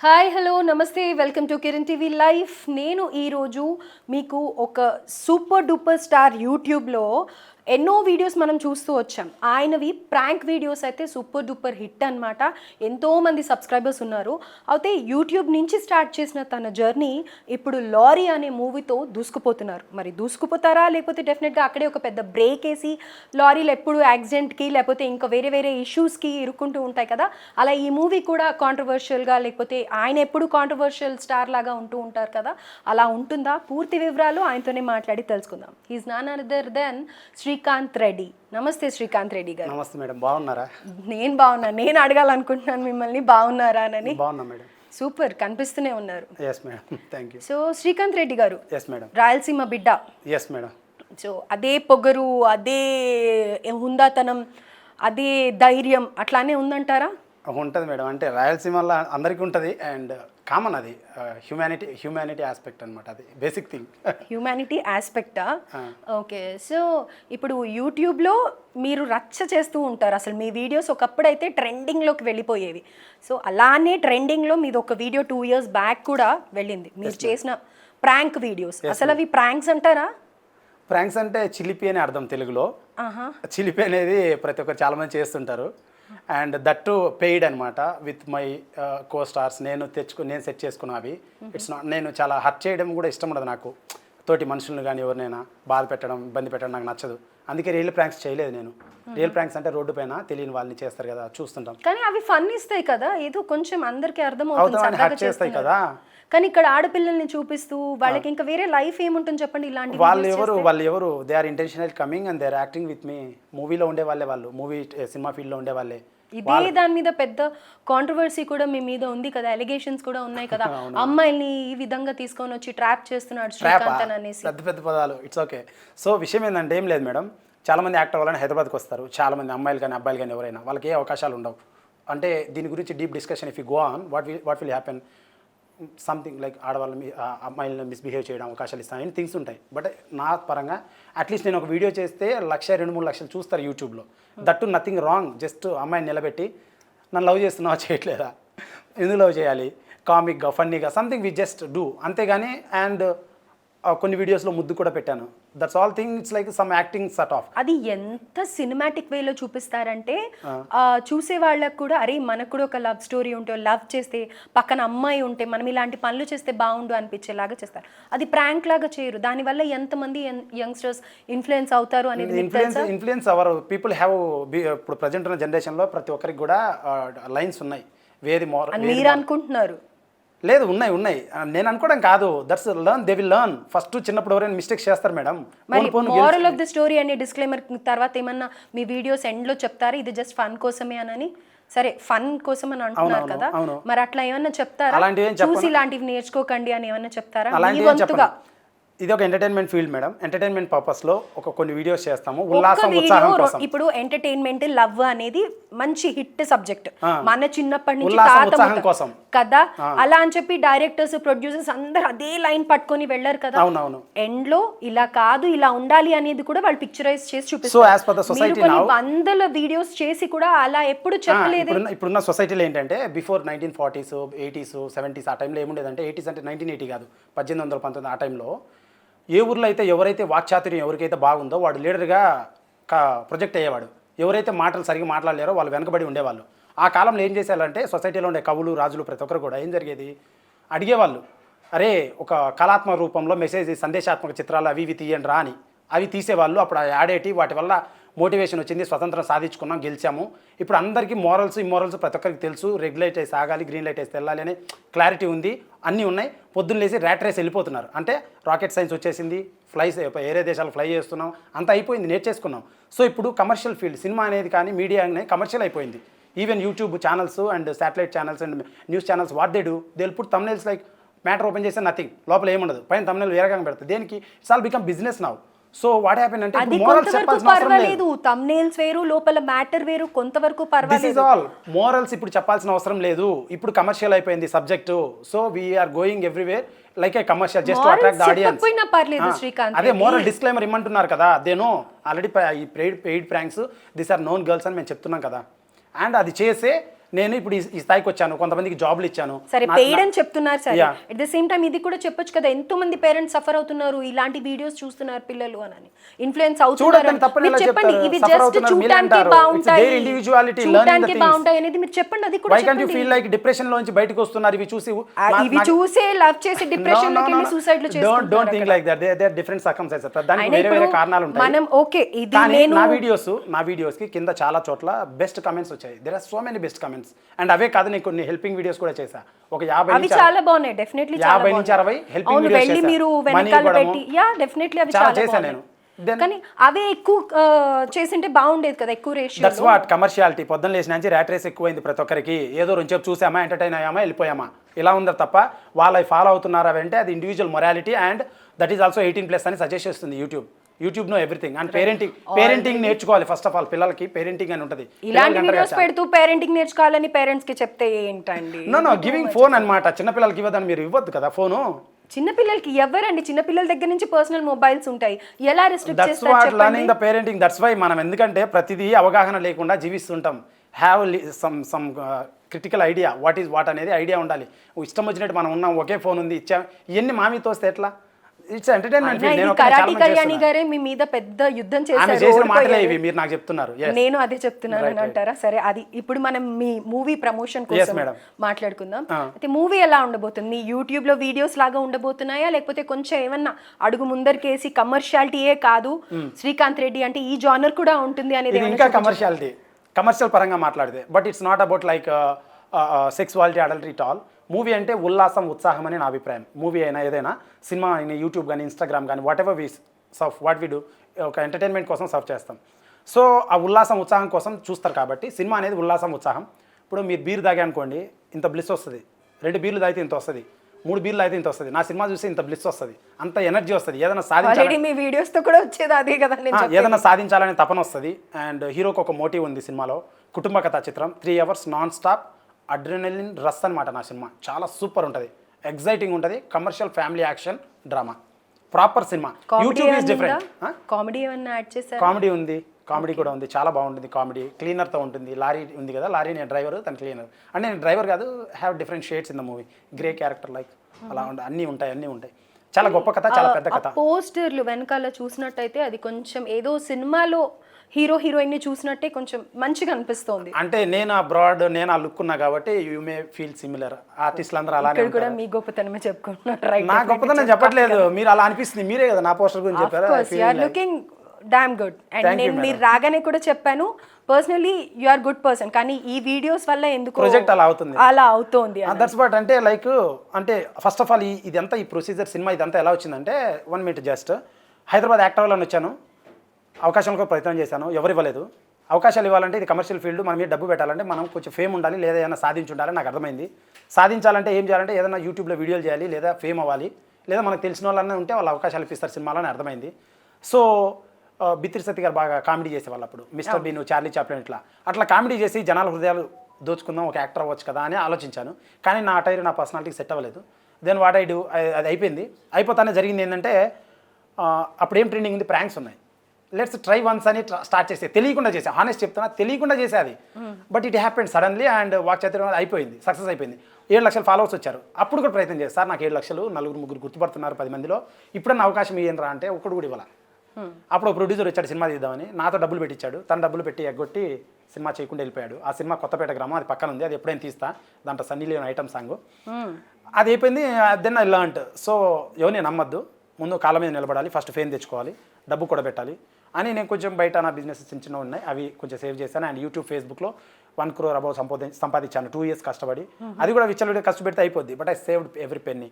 Hi hello నమస్తే welcome to Kiran TV life నేను ఈరోజు మీకు ఒక సూపర్ డూపర్ స్టార్ యూట్యూబ్లో ఎన్నో వీడియోస్ మనం చూస్తూ వచ్చాం. ఆయనవి ప్రాంక్ వీడియోస్ అయితే సూపర్ డూపర్ హిట్ అనమాట ఎంతోమంది సబ్స్క్రైబర్స్ ఉన్నారు. అయితే యూట్యూబ్ నుంచి స్టార్ట్ చేసిన తన జర్నీ ఇప్పుడు లారీ అనే మూవీతో దూసుకుపోతున్నారు. మరి దూసుకుపోతారా? లేకపోతే డెఫినెట్గా అక్కడే ఒక పెద్ద బ్రేక్ వేసి లారీలు ఎప్పుడు యాక్సిడెంట్కి లేకపోతే ఇంకా వేరే వేరే ఇష్యూస్కి ఇరుక్కుంటూ ఉంటాయి కదా? అలా ఈ మూవీ కూడా కాంట్రవర్షియల్గా లేకపోతే ఆయన ఎప్పుడు కాంట్రవర్షియల్ స్టార్ లాగా ఉంటూ ఉంటారు కదా? అలా ఉంటుందా? పూర్తి వివరాలు ఆయనతోనే మాట్లాడి తెలుసుకుందాం. Is none other than Shri Srikanth Reddy. నమస్తే శ్రీకాంత్ రెడ్డి గారు. నమస్తే మేడం బాగున్నారా? నేను బాగున్నాను నేను అడగాలనుకుంటున్నాను మిమ్మల్ని బాగున్నారా అని. బాగున్నా మేడం. సూపర్ కనిపిస్తూనే ఉన్నారు. Yes madam thank you so Srikanth Reddy garu. Yes madam Rayalaseema బిడ్డ. ఎస్ మేడం సో అదే పొగరు అదే హుందాతనం అదే ధైర్యం అట్లానే ఉందంటారా? ఉంటుంది మేడం. అంటే రాయలసీమలో అందరికీ ఉంటుంది. అండ్ కామన్ అది. హ్యూమానిటీ హ్యూమానిటీ ఆస్పెక్ట్ అనమాట అది. బేసిక్ థింగ్ హ్యూమానిటీ ఆస్పెక్టా ఓకే సో ఇప్పుడు యూట్యూబ్లో మీరు రచ్చ చేస్తూ ఉంటారు. అసలు మీ వీడియోస్ ఒకప్పుడైతే ట్రెండింగ్లోకి వెళ్ళిపోయేవి. సో అలానే ట్రెండింగ్లో మీది ఒక వీడియో టూ ఇయర్స్ బ్యాక్ కూడా వెళ్ళింది. మీరు చేసిన ప్రాంక్ వీడియోస్ అసలు అవి ప్రాంక్స్ అంటారా? ప్రాంక్స్ అంటే చిలిపి అని అర్థం తెలుగులో. ఆహా. చిలిపి అనేది ప్రతి ఒక్కరు చాలామంది చేస్తుంటారు. అండ్ దట్టు పెయిడ్ అనమాట విత్ మై కో స్టార్స్ నేను తెచ్చుకు నేను సెట్ చేసుకున్నా అవి ఇట్స్ నాట్ నేను చాలా హర్ట్ చేయడం కూడా ఇష్టం ఉండదు నాకు. తోటి మనుషులను కానీ ఎవరినైనా బాధ పెట్టడం ఇబ్బంది పెట్టడం నాకు నచ్చదు. అందుకే రియల్ ప్రాంక్స్ చేయలేదు నేను. రియల్ ప్రాంక్స్ అంటే రోడ్డు పైన తెలియని వాళ్ళని చేస్తారు కదా చూస్తుంటాం. కానీ అవి ఫన్ ఇస్తాయి కదా ఏదో కొంచెం అందరికీ సరదాగా హర్ట్ చేస్తాయి. కదా. కానీ ఇక్కడ ఆడపిల్లల్ని చూపిస్తూ వాళ్ళకి ఇంకా వేరే లైఫ్ ఏముంటుంది చెప్పండి ఇలాంటి వాళ్ళు ఎవరు వాళ్ళు ఎవరు they are intentional coming and they are acting with me మూవీలో ఉండే వాళ్ళే వాళ్ళు మూవీ సినిమా ఫీల్డ్లో ఉండే వాళ్ళే. ఇదే దాని మీద పెద్ద కాంట్రవర్సీ కూడా మీ మీద ఉంది కదా ఎలిగేషన్స్ కూడా ఉన్నాయి కదా. అమ్మాయిల్ని ఈ విధంగా తీసుకొని వచ్చి ట్రాప్ చేస్తున్నాడు శ్రీకాంత్ అని అనేసి. పెద్ద పెద్ద పదాలు. ఇట్స్ ఓకే సో విషయం ఏంటంటే ఏం లేదు మేడం. చాలా మంది యాక్టర్ వాళ్ళని హైదరాబాద్కి వస్తారు. చాలా మంది అమ్మాయిలు కానీ అబ్బాయిలు కానీ ఎవరైనా. వాళ్ళకి ఏ అవకాశాలు ఉండవు. అంటే దీని గురించి deep discussion if you go on what will what will happen something like ఆడవాళ్ళని మీ- అమ్మాయిలను మిస్బిహేవ్ చేయడం అవకాశాలు ఇస్తాను థింగ్స్ ఉంటాయి. బట్ నా పరంగా అట్లీస్ట్ నేను ఒక వీడియో చేస్తే లక్ష రెండు మూడు లక్షలు చూస్తారు యూట్యూబ్లో దట్టు నథింగ్ రాంగ్ జస్ట్ అమ్మాయిని నిలబెట్టి నన్ను లవ్ చేస్తున్నావా? చేయట్లేదా? ఎందుకు లవ్ చేయాలి? కామిక్గా ఫన్నీగా సంథింగ్ వి జస్ట్ డూ అంతేగాని అండ్ కొన్ని వీడియోస్లో ముద్దు కూడా పెట్టాను. That's all thing it's like some acting sort of అది ఎంత సినిమాటిక్ వేలో చూపిస్తారంటే చూసే వాళ్ళకు కూడా అరే మనకు కూడా ఒక లవ్ స్టోరీ ఉంటే లవ్ చేస్తే పక్కన అమ్మాయి ఉంటే మనం ఇలాంటి పనులు చేస్తే బాగుండు అనిపించేలాగా చేస్తారు. అది ప్రాంక్ లాగా చేయరు. దానివల్ల ఎంతమంది యంగ్స్టర్స్ ఇన్ఫ్లుయెన్స్ అవుతారు అనేది influence influence our. People have ఇప్పుడు ప్రజెంట్ ఉన్న జనరేషన్లో ప్రతి ఒక్కరికి కూడా లైన్స్ ఉన్నాయి. వేది మోర్ అని మీరు అనుకుంటున్నారు. లేదు ఉన్నాయి ఉన్నాయి. నేను అనుకోవడం కాదు. That's learn they will learn first చిన్నప్పుడు ఎవరైనా మిస్టేక్స్ చేస్తారు మేడం. మరి మోరల్ ఆఫ్ ద స్టోరీ అనే డిస్క్లైమర్ తర్వాత ఏమన్నా మీ వీడియోస్ ఎండ్లో చెప్తారా? ఇది జస్ట్ ఫన్ కోసమే అని సరే ఫన్ కోసం అని అంటున్నారు కదా. మరి అట్లా ఏమన్నా చెప్తారా? చూసి ఇలాంటివి నేర్చుకోకండి అని ఏమన్నా చెప్తారా? అలాంటివి ఇది ఒక ఎంటర్టైన్మెంట్ ఫీల్డ్ మేడం ఎంటర్టైన్మెంట్ పర్పస్లో ఒక కొన్ని వీడియోస్ చేస్తాము. ఉల్లాసం ఉత్సాహం కోసం. ఇప్పుడు ఎంటర్టైన్మెంట్ లవ్ అనేది మంచి హిట్ సబ్జెక్ట్ మన చిన్నప్పటి నుంచి ఉత్సాహం కోసం. కదా? అలా అని చెప్పి డైరెక్టర్స్ ప్రొడ్యూసర్స్ అందరు అదే లైన్ పట్టుకొని వెళ్ళారు కదా? అవునవును. ఎండ్లో ఇలా కాదు ఇలా ఉండాలి అనేది కూడా వాళ్ళు పిక్చరైజ్ చేసి సో చూపిస్తారు వందల వీడియోస్ చేసి కూడా అలా ఎప్పుడు చెప్పలేదు. ఇప్పుడున్న ఇప్పుడున్న సొసైటీలో ఏంటంటే before nineteen forties eighties seventies ఆ టైంలో ఏముండేదంటే ఎయిటీస్ అంటే నైన్టీన్ ఎయిటీ కాదు పద్దెనిమిది వందల పంతొమ్మిది ఆ టైంలో ఏ ఊర్లో అయితే ఎవరైతే వాక్చాతుర్యం ఎవరికైతే బాగుందో వాడు లీడర్గా కా ప్రొజెక్ట్ అయ్యేవాడు. ఎవరైతే మాటలు సరిగ్గా మాట్లాడలేరో వాళ్ళు వెనకబడి ఉండేవాళ్ళు. ఆ కాలంలో ఏం చేసేవాళ్ళంటే సొసైటీలో ఉండే కవులు రాజులు ప్రతి ఒక్కరు కూడా ఏం జరిగేది? అడిగేవాళ్ళు అరే ఒక కళాత్మక రూపంలో మెసేజ్ సందేశాత్మక చిత్రాలు అవి ఇవి తీయండి రా అని. అవి తీసేవాళ్ళు. అప్పుడు ఆడేటి వాటి వల్ల మోటివేషన్ వచ్చింది స్వతంత్రం సాధించుకున్నాం గెలిచాము. ఇప్పుడు అందరికీ మోరల్స్ ఇమ్మోరల్స్ ప్రతి ఒక్కరికి తెలుసు. రెడ్ లైట్ వేసి ఆగాలి గ్రీన్ లైట్ వేసి వెళ్ళాలి అనే క్లారిటీ ఉంది. అన్నీ ఉన్నాయి. పొద్దున్న లేసి ర్యాట్ రేస్ వెళ్ళిపోతున్నారు. అంటే రాకెట్ సైన్స్ వచ్చేసింది. ఫ్లైస్ ఏరే దేశాలు ఫ్లై చేస్తున్నాం. అంత అయిపోయింది నేర్చేసుకున్నాం. సో ఇప్పుడు కమర్షియల్ ఫీల్డ్ సినిమా అనేది కానీ మీడియా అనేది కమర్షియల్ అయిపోయింది. Even YouTube channels and satellite channels and news channels what they do they put thumbnails like matter open చేస్తే నథింగ్ లోపల ఏముండదు. పైన తమ్నైల్ వేరేగా పెడతారు. దేనికి? It's all become business now so what happen అంటే అది మోరల్స్ కొంతవరకు పర్వాలేదు. తమ్నేల్స్ వేరు లోపల మ్యాటర్ వేరు కొంతవరకు దిస్ పర్వాలేదు. ఈజ్ ఆల్ మోరల్స్ ఇప్పుడు చెప్పాల్సిన అవసరం లేదు. ఇప్పుడు కమర్షియల్ అయిపోయింది subject so we're going everywhere like a commercial just attract the audience పర్లేదు, శ్రీకాంత్ అదే మోరల్ డిస్క్లైమర్ ఇమ్మంటున్నారు కదా. అదేనో ఆల్రెడీ ఈ paid paid pranks this are known girls అని మేము చెప్తున్నాం కదా. అండ్ అది చేసే నేను ఇప్పుడు ఈ- స్థాయికి వచ్చాను కొంతమందికి జాబ్లు ఇచ్చాను. సరే పెయిడ్ అని చెప్తున్నారు సరే. అట్ ద సేమ్ టైం ఇది కూడా చెప్పొచ్చు కదా ఎంతో మంది పేరెంట్స్ సఫర్ అవుతున్నారు ఇలాంటి వీడియోస్ చూస్తున్నారు పిల్లలు అని ఇన్ఫ్లుయెన్స్ అవుతున్నారు చెప్పండి? ఇవి జస్ట్ బాగుంటాయి. things. బాగుంటాయి అనేది మీరు చెప్పండి అది కూడా యూ ఫీల్ లైక్ డిప్రెషన్ లోంచి బయటకు వస్తున్నారు? ఇవి చూసి ఇవి చూసే లవ్ చేసి డిప్రెషన్లోకి వెళ్ళి సూసైడ్ డోంట్ చేసుకుంటున్నారు think like that they different circumstances దానికి వేరే వేరే కారణాలు ఉంటాయి. మనం ఓకే ఇది నేను నా వీడియోస్ నా వీడియోస్కి కింద చాలా చోట్ల బెస్ట్ కమెంట్స్ వచ్చాయి. There are so many best comments and అవే కాదు నేను కొన్ని హెల్పింగ్ వీడియోస్ కూడా చేశా ఒక యాభై అవి చాలా బాగున్నాయి డెఫినెట్లీ యాభై నుంచి అరవై వెళ్ళి చేశా. మీరు వెనకాల. పెట్టి యా డెఫినెట్లీ అవి చాలా చాలా చేశా బాగున్నాయి. నేను. కానీ అవే ఎక్కువ చేసింటే బాగుండేది కదా ఎక్కువ రేషియో దట్స్ వాట్ కమర్షియాలిటీ పొద్దున్న లేచిన నుంచి ర్యాట్ రేస్ ఎక్కువైంది ప్రతి ఒక్కరికి ఏదో రెండు చెప్పు చూసామా ఎంటర్టైన్ అయ్యామా వెళ్ళిపోయామా ఇలా ఉందరు తప్ప వాళ్ళ ఫాలో అవుతున్నారా అంటే అది individual morality and that is also eighteen plus అని సజెస్ట్ చేస్తుంది YouTube YouTube know everything and parenting parenting నేర్చుకోవాలి ఫస్ట్ ఆఫ్ ఆల్ పిల్లలకి పేరెంటింగ్ అని ఉంటుంది. ఇలాంటి వీడియోస్ పెడుతూ పేరెంటింగ్ నేర్చుకోవాలని పేరెంట్స్కి చెప్తే ఏంటండి? నో నో గివింగ్ ఫోన్ అనమాట చిన్నపిల్లలకి ఇవ్వదని మీరు ఇవ్వద్దు కదా ఫోను చిన్నపిల్లలకి ఎవరండి చిన్నపిల్లల దగ్గర నుంచి పర్సనల్ మొబైల్స్ ఉంటాయి. ఎలా రెస్ట్రిక్ట్ చేస్తారు పేరెంటింగ్ దట్స్ వై మనం ఎందుకంటే ప్రతిదీ అవగాహన లేకుండా జీవిస్తుంటాం. Have some some critical idea what is what అనేది ఐడియా ఉండాలి. ఇష్టం వచ్చినట్టు మనం ఉన్నాం ఒకే ఫోన్ ఉంది ఇచ్చాం. ఇవన్నీ మామి తోస్తే ఎట్లా? ఇట్స్ ఎంటర్టైన్మెంట్ కరాటి కళ్యాణి గారే మీ మీద పెద్ద యుద్ధం చేశారు చేసిన మాటలే ఓడిపోయారు. ఇవి మీరు నాకు చెప్తున్నారు. నేను అదే చెప్తున్నాను అని అంటారా? సరే అది ఇప్పుడు మనం మీ మూవీ ప్రమోషన్ కోసం. మాట్లాడుకుందాం. అయితే మూవీ ఎలా ఉండబోతుంది? యూట్యూబ్లో వీడియోస్ లాగా ఉండబోతున్నాయా? లేకపోతే కొంచెం ఏమన్నా అడుగు ముందరికేసి కమర్షియాలిటీయే కాదు? శ్రీకాంత్ రెడ్డి అంటే ఈ జానర్ కూడా ఉంటుంది అనేది ఇంకా కమర్షియాలిటీ. కమర్షియల్ పరంగా మాట్లాడితే. But it's not about like sexuality adultery it all movie అంటే ఉల్లాసం ఉత్సాహం అని నా అభిప్రాయం. మూవీ అయినా ఏదైనా సినిమా అయినా యూట్యూబ్ కానీ ఇన్స్టాగ్రామ్ కానీ whatever we surf what we do ఒక ఎంటర్టైన్మెంట్ కోసం సర్వ్ చేస్తాం. సో ఆ ఉల్లాసం ఉత్సాహం కోసం చూస్తారు కాబట్టి సినిమా అనేది ఉల్లాసం ఉత్సాహం. ఇప్పుడు మీరు బీర్ తాగే అనుకోండి ఇంత బ్లిస్ వస్తుంది. రెండు బీర్లు తాగితే ఇంత వస్తుంది. మూడు బీర్లు అయితే ఇంత వస్తుంది. నా సినిమా చూస్తే ఇంత బ్లిస్ వస్తుంది. అంత ఎనర్జీ వస్తుంది. ఏదైనా సాధించాలి మీ వీడియోస్తో కూడా వచ్చేది అదే కదా. ఏదైనా సాధించాలనే తపన వస్తుంది. అండ్ హీరోకి ఒక మోటివ్ ఉంది సినిమాలో. కుటుంబ కథా చిత్రం. Three hours non stop adrenaline rush అనమాట నా సినిమా. చాలా సూపర్ ఉంటుంది. ఎగ్జైటింగ్ ఉంటుంది. Commercial family action drama proper cinema. Comedy YouTube ఏమన్నా డిఫరెంట్? కామెడీ ఏమన్నా యాడ్ చేశారు? కామెడీ ఉంది. కామెడీ కూడా ఉంది. చాలా బాగుంటుంది కామెడీ. క్లీనర్తో ఉంటుంది. లారీ ఉంది కదా. లారీ నేను డ్రైవర్ తన క్లీనర్ అంటే నేను డ్రైవర్ కాదు have different shades in the movie grey character like అలా ఉండే అన్నీ ఉంటాయి అన్నీ ఉంటాయి. చాలా గొప్ప కథ చాలా పెద్ద కథ. పోస్టర్లు వెనకాల చూసినట్టయితే అది కొంచెం ఏదో సినిమాలో హీరో హీరోయిన్ని చూసినట్టే కొంచెం మంచిగా అనిపిస్తోంది. అంటే నేను ఆ బ్రాడ్ నేను ఆ లుక్ ఉన్నా కాబట్టి యూ మే ఫీల్ సిమిలర్. ఆర్టిస్టులు అందరూ అలానే ఇక్కడ కూడా. మీ గొప్పతనమే చెప్పుకుంటున్నారు. రైట్ నా గొప్పతనం చెప్పట్లేదు. మీరు అలా అనిపిస్తుంది. మీరే కదా నా పోస్టర్ గురించి చెప్పారు? లుకింగ్ డామ్ గుడ్ అండ్ నేను మీరు రాగానే కూడా చెప్పాను personally you are good person కానీ ఈ వీడియోస్ వల్ల ఎందుకు Project అలా అవుతుంది. అలా అవుతోంది. దట్స్ బట్ అంటే లైక్ అంటే ఫస్ట్ ఆఫ్ ఆల్ ఇదంతా ఈ ప్రొసీజర్ సినిమా ఇదంతా ఎలా వచ్చిందంటే one minute just Hyderabad actor వాళ్ళని వచ్చాను. అవకాశాలకు ప్రయత్నం చేశాను. ఎవరు ఇవ్వలేదు. అవకాశాలు ఇవ్వాలంటే ఇది కమర్షియల్ ఫీల్డ్ మనం మీద డబ్బు పెట్టాలంటే మనం కొంచెం ఫేమ్ ఉండాలి లేదా ఏదైనా సాధించి ఉండాలి నాకు అర్థమైంది. సాధించాలంటే ఏం చేయాలంటే ఏదైనా యూట్యూబ్లో వీడియోలు చేయాలి లేదా ఫేమ్ అవ్వాలి లేదా మనకు తెలిసిన వాళ్ళన్నా ఉంటే వాళ్ళు అవకాశాలు ఇప్పిస్తారు సినిమాలో అని అర్థమైంది. సో బిత్రి సత్య గారు బాగా కామెడీ చేసేవాళ్ళు అప్పుడు. మిస్టర్ బీను చార్లీ చాప్లెన్ ఇట్లా. అట్లా కామెడీ చేసి జనాల హృదయాలు దోచుకుందాం ఒక యాక్టర్ అవ్వచ్చు కదా అని ఆలోచించాను. కానీ నా టైర్ నా పర్సనాలిటీకి సెట్ అవ్వలేదు. దెన్ వాట్ ఐ డూ అది అయిపోయింది. అయిపోతానే జరిగింది ఏంటంటే అప్పుడు ఏం ట్రెండింగ్ ఉంది? ప్రాంక్స్ ఉన్నాయి. లెట్స్ ట్రై వన్స్ అని స్టార్ట్ చేసే తెలియకుండా చేసా హానెస్ట్ చెప్తున్నా తెలియకుండా చేసే అది. But it happened suddenly and walk చేత అయిపోయింది సక్సెస్ అయిపోయింది. ఏడు లక్షలు ఫాలోవర్స్ వచ్చారు. అప్పుడు కూడా ప్రయత్నం చేస్తారు సార్ నాకు ఏడు లక్షలు నలుగురు ముగ్గురు గుర్తుపడుతున్నారు పది మందిలో. ఇప్పుడన్నా అవకాశం ఇయ్యండి రా అంటే ఒకడు కూడా ఇవ్వాల. అప్పుడు ప్రొడ్యూసర్ వచ్చాడు సినిమా తీద్దామని. నాతో డబ్బులు పెట్టించాడు తను డబ్బులు పెట్టి ఎగ్గొట్టి సినిమా చేయకుండా వెళ్ళిపోయాడు. ఆ సినిమా కొత్తపేట గ్రామం అది పక్కన ఉంది. అది ఎప్పుడైనా తీస్తా. దాంట్లో సన్నీ లియోన్ ఐటమ్ సాంగ్ అది అయిపోయింది దెన్ ఐ లర్న్ట్ సో ఎవరిని నమ్మద్దు. ముందు కాళ్ళ మీద నిలబడాలి. ఫస్ట్ ఫేమ్ తెచ్చుకోవాలి. డబ్బు కూడా పెట్టాలి. అని నేను కొంచెం బయట నా బిజినెస్ చిన్న చిన్న ఉన్నాయి. అవి కొంచెం సేవ్ చేశాను. అండ్ యూట్యూబ్ ఫేస్బుక్లో వన్ క్రోర్ అబౌవ్ సంపాది సంపాదించాను. టూ ఇయర్స్ కష్టపడి. అది కూడా విచ్చలవిడి కష్టపెడితే అయిపోద్ది. But I saved every penny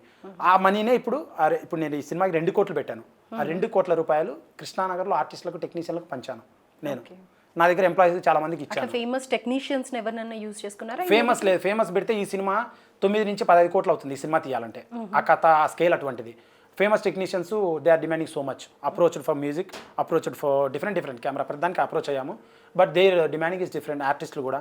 ఆ మనీనే ఇప్పుడు ఇప్పుడు నేను ఈ సినిమాకి రెండు కోట్లు పెట్టాను. ఆ రెండు కోట్ల రూపాయలు కృష్ణానగర్లో ఆర్టిస్టులకు టెక్నీషియన్లకు పంచాను నేను. నా దగ్గర ఎంప్లాయీస్ చాలా మందికి ఇచ్చాను. ఫేమస్ టెక్నీషియన్స్ ఎవరినైనా యూజ్ చేసుకున్నారా? ఫేమస్ లేదు. ఫేమస్ పెడితే ఈ సినిమా తొమ్మిది నుంచి పదహైదు కోట్లు అవుతుంది ఈ సినిమా తీయాలంటే. ఆ కథ ఆ స్కేల్ అటువంటిది. Famous technicians they are demanding so much approached for music approached for different different camera ప్రతిదానికి అప్రోచ్ అయ్యాము. But they demanding is different ఆర్టిస్టులు కూడా.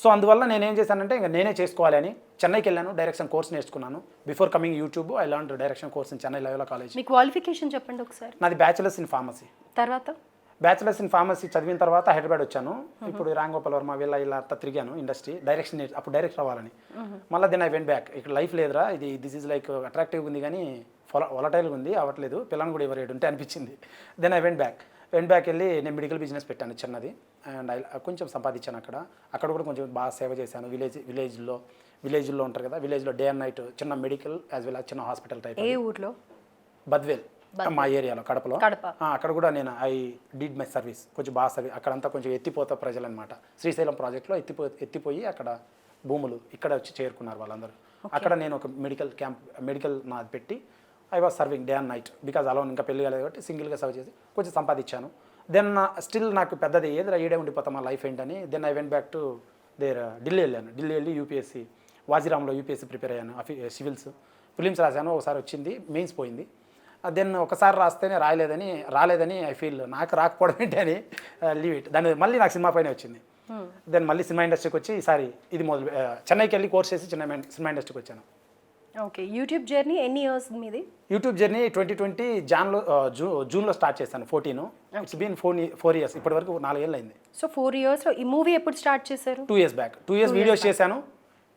సో అందువల్ల నేను ఏం చేశానంటే ఇంకా నేనే చేసుకోవాలి అని చెన్నైకి వెళ్ళాను. డైరెక్షన్ కోర్స్ నేర్చుకున్నాను. Before coming YouTube I learn direction course in Chennai Loyola college me qualification చెప్పండి ఒకసారి. నాది బ్యాచిలర్స్ ఇన్ ఫార్మసీ తర్వాత? బ్యాచిలర్స్ ఇన్ ఫార్మసీ చదివిన తర్వాత హైదరాబాద్ వచ్చాను. ఇప్పుడు రామ్ గోపాల్ వర్మ వీళ్ళ ఇలా అంతా తిరిగాను ఇండస్ట్రీ. డైరెక్షన్ అప్పుడు డైరెక్టర్ అవ్వాలని. మళ్ళీ దెన్ ఐ వెంట్ బ్యాక్ ఇక్కడ లైఫ్ లేదురా. ఇది దిస్ ఈజ్ లైక్ అట్రాక్టివ్గా ఉంది కానీ ఫొల వొలటైల్గా ఉంది అవ్వట్లేదు పిల్లలు కూడా ఎవరు ఉంటే అనిపించింది. Then I went back went back వెళ్ళి నేను మెడికల్ బిజినెస్ పెట్టాను చిన్నది. అండ్ ఐ కొంచెం సంపాదించాను అక్కడ. అక్కడ కూడా కొంచెం బాగా సేవ చేశాను. విలేజ్ విలేజ్లో విలేజ్లో ఉంటారు కదా విలేజ్లో డే అండ్ నైట్ చిన్న మెడికల్ యాజ్ వెల్ చిన్న హాస్పిటల్ టైప్ ఏ ఊర్లో? బద్వేల్. మా ఏరియాలో కడపలో. అక్కడ కూడా నేను ఐ డిడ్ మై సర్వీస్ కొంచెం బాగా సర్వీస్ అక్కడంతా కొంచెం ఎత్తిపోత ప్రజలు అనమాట శ్రీశైలం ప్రాజెక్ట్లో ఎత్తిపో ఎత్తిపోయి అక్కడ భూములు ఇక్కడ వచ్చి చేరుకున్నారు వాళ్ళందరూ. అక్కడ నేను ఒక మెడికల్ క్యాంప్ మెడికల్ నాది పెట్టి I was serving day and night because alone ఇంకా పెళ్ళి కాలేదు కాబట్టి సింగిల్గా సర్వ్ చేసి కొంచెం సంపాదించాను. దెన్ స్టిల్ నాకు పెద్దది ఏది ఈడే ఉండిపోతాం మా లైఫ్ ఏంటని. Then I went back to there Delhi వెళ్ళాను. ఢిల్లీ వెళ్ళి యూపీఎస్సీ వాజిరామ్లో యూపీఎస్సీ ప్రిపేర్ అయ్యాను అఫీ సివిల్స్ ఫిలిమ్స్ రాశాను ఒకసారి వచ్చింది మెయిన్స్ పోయింది. దెన్ ఒకసారి రాస్తేనే రాయలేదని రాలేదని ఐ ఫీల్ నాకు రాకపోవడం ఏంటి అని లీవ్ ఇట్ దాని మళ్ళీ నాకు సినిమా పైన వచ్చింది. దెన్ మళ్ళీ సినిమా ఇండస్ట్రీకి వచ్చి ఈసారి ఇది మొదలు ఆ, చెన్నైకి వెళ్ళి కోర్స్ చేసి చిన్న సినిమా ఇండస్ట్రీకి వచ్చాను. ఓకే యూట్యూబ్ జర్నీ ఎన్ని ఇయర్స్ మీది? యూట్యూబ్ జర్నీ ట్వంటీ ట్వంటీ జాన్లో జూ జూన్లో స్టార్ట్ చేశాను fourteen it's been four four years ఇప్పటి వరకు నాలుగేళ్ళు అయింది సో ఫోర్ ఇయర్స్లో ఈ మూవీ ఎప్పుడు స్టార్ట్ చేశారు? Two years back two years videos చేశాను.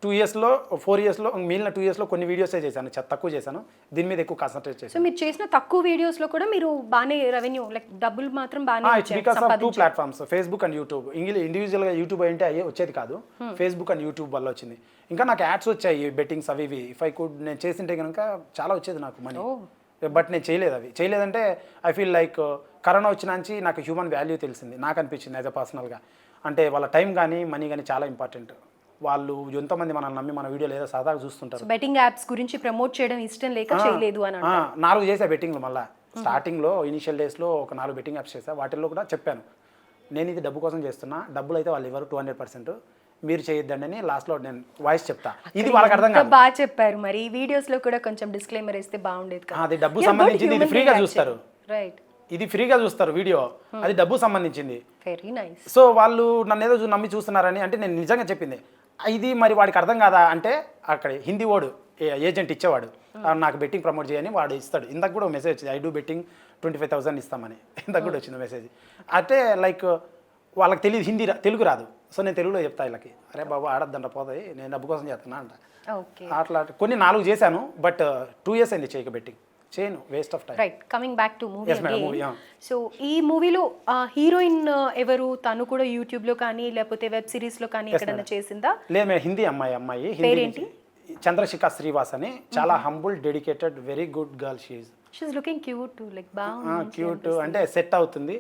టూ ఇయర్స్లో ఫోర్ ఇయర్స్లో మిగిలిన టూ ఇయర్స్లో కొన్ని వీడియోసే చేశాను తక్కువ చేశాను. దీని మీద ఎక్కువ కాన్సన్ట్రేట్ చేశాను. సో మీరు చేసిన తక్కువ వీడియోస్లో కూడా మీరు బాగానే రెవెన్యూ లైక్ డబ్బులు మాత్రం బాగానే because of two. Platforms Facebook and YouTube ఇంగ్లీ ఇండివిజువల్గా యూట్యూబ్ అంటే అయ్యే వచ్చేది కాదు. ఫేస్బుక్ అండ్ యూట్యూబ్ వల్ల వచ్చింది. ఇంకా నాకు యాడ్స్ వచ్చాయి బెట్టింగ్స్ అవి ఇవి. ఇఫ్ ఐ కుడ్ నేను చేసింటే కనుక చాలా వచ్చేది నాకు మనీ. బట్ నేను చేయలేదు అవి. చేయలేదంటే ఐ ఫీల్ లైక్ కరోనా వచ్చినాంచి నాకు హ్యూమన్ వాల్యూ తెలిసింది. నాకు అనిపించింది యాజ్ అ పర్సనల్గా అంటే వాళ్ళ టైం కానీ మనీ కానీ చాలా ఇంపార్టెంట్ వాళ్ళు ఎంతోమంది మనల్ని నమ్మి మన వీడియోలు ఏదో సరదాగా చూస్తుంటారు. బెట్టింగ్ యాప్స్ గురించి ప్రమోట్ చేయడం ఇష్టం లేక చేయలేదు అని నాలుగు చేసా బెట్టింగ్లు మళ్ళీ. స్టార్టింగ్లో ఇనిషియల్ డేస్లో ఒక నాలుగు బెట్టింగ్ యాప్స్ చేసా. వాటిల్లో కూడా చెప్పాను. నేను ఇది డబ్బు కోసం చేస్తున్నా. డబ్బులు అయితే వాళ్ళు ఇవ్వరు టూ హండ్రెడ్ పర్సెంట్ మీరు చేయొద్దండి అని లాస్ట్లో నేను వాయిస్ చెప్తా. ఇది వాళ్ళకి అర్థం కాదు. బాగా చెప్పారు మరి. ఈ వీడియోస్లో కూడా కొంచెం డిస్క్లైమర్ ఇస్తే బాగుండేది ఆ, అది డబ్బు సంబంధించింది. ఇది ఫ్రీగా చూస్తారు. రైట్ ఇది ఫ్రీగా చూస్తారు వీడియో అది డబ్బు సంబంధించింది. వెరీ నైస్ సో వాళ్ళు నన్ను ఏదో నమ్మి చూస్తున్నారని అంటే నేను నిజంగా చెప్పింది. ఇది మరి వాడికి అర్థం కాదా అంటే అక్కడ హిందీ వాడు ఏ- ఏజెంట్ ఇచ్చేవాడు. నాకు బెట్టింగ్ ప్రమోట్ చేయని వాడు ఇస్తాడు. ఇందాక కూడా మెసేజ్ వచ్చింది. I do betting twenty five thousand ఇస్తామని. ఇందాక కూడా వచ్చింది మెసేజ్. అంటే లైక్ వాళ్ళకి తెలియదు హిందీ తెలుగు రాదు. సో నేను తెలుగులో చెప్తా వీళ్ళకి. అరే బాబు ఆడద్దంట పోతాయి. నేను డబ్బు కోసం చేస్తున్నా అంట. అట్లా కొన్ని నాలుగు చేశాను బట్ టూ ఇయర్స్ అయింది చేయక బెట్టింగ్. చేయను waste of time right coming back to movie. So ఈ మూవీలో హీరోయిన్ ఎవరు? తను కూడా యూట్యూబ్లో కానీ లేకపోతే వెబ్ సిరీస్లో కానీ ఎక్కడైనా చేసిందా? లేదు హిందీ అమ్మాయి అమ్మాయి. పేరేంటి? చంద్రశిఖ శ్రీవాస్ అని. చాలా humble dedicated very good girl she's she looking cute like cute అంటే సెట్ అవుతుంది.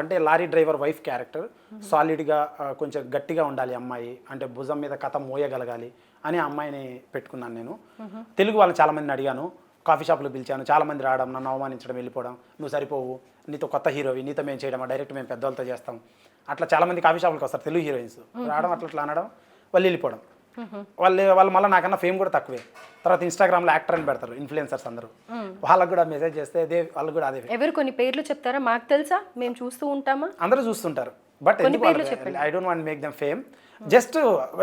అంటే లారీ డ్రైవర్ వైఫ్ క్యారెక్టర్ సాలిడ్గా కొంచెం గట్టిగా ఉండాలి అమ్మాయి. అంటే భుజం మీద కథ మోయగలగాలి అని అమ్మాయిని పెట్టుకున్నాను నేను. తెలుగు వాళ్ళని చాలా మందిని అడిగాను. కాఫీ షాప్లో పిలిచాను. చాలా మంది రావడం నన్ను అవమానించడం వెళ్ళిపోవడం. నువ్వు సరిపోవు. నీతో కొత్త హీరోవి నీతో మేము చేయడమా డైరెక్ట్ మేము పెద్దవాళ్ళతో చేస్తాం. అట్లా చాలా మంది కాఫీ షాప్లకు వస్తారు తెలుగు హీరోయిన్స్. రావడం అట్లా అట్లా అనడం వాళ్ళు వెళ్ళిపోవడం. వాళ్ళు వాళ్ళు మళ్ళీ నాకన్నా ఫేమ్ కూడా తక్కువే. తర్వాత ఇన్స్టాగ్రామ్లో యాక్టర్ అని పెడతారు ఇన్ఫ్లుయెన్సర్స్ అందరూ. వాళ్ళకు కూడా మెసేజ్ చేస్తే అదే వాళ్ళు కూడా అదే ఎవరు కొన్ని పేర్లు చెప్తారా? మాకు తెలుసా? మేము చూస్తూ ఉంటామా? అందరూ చూస్తుంటారు. But I don't want make them fame just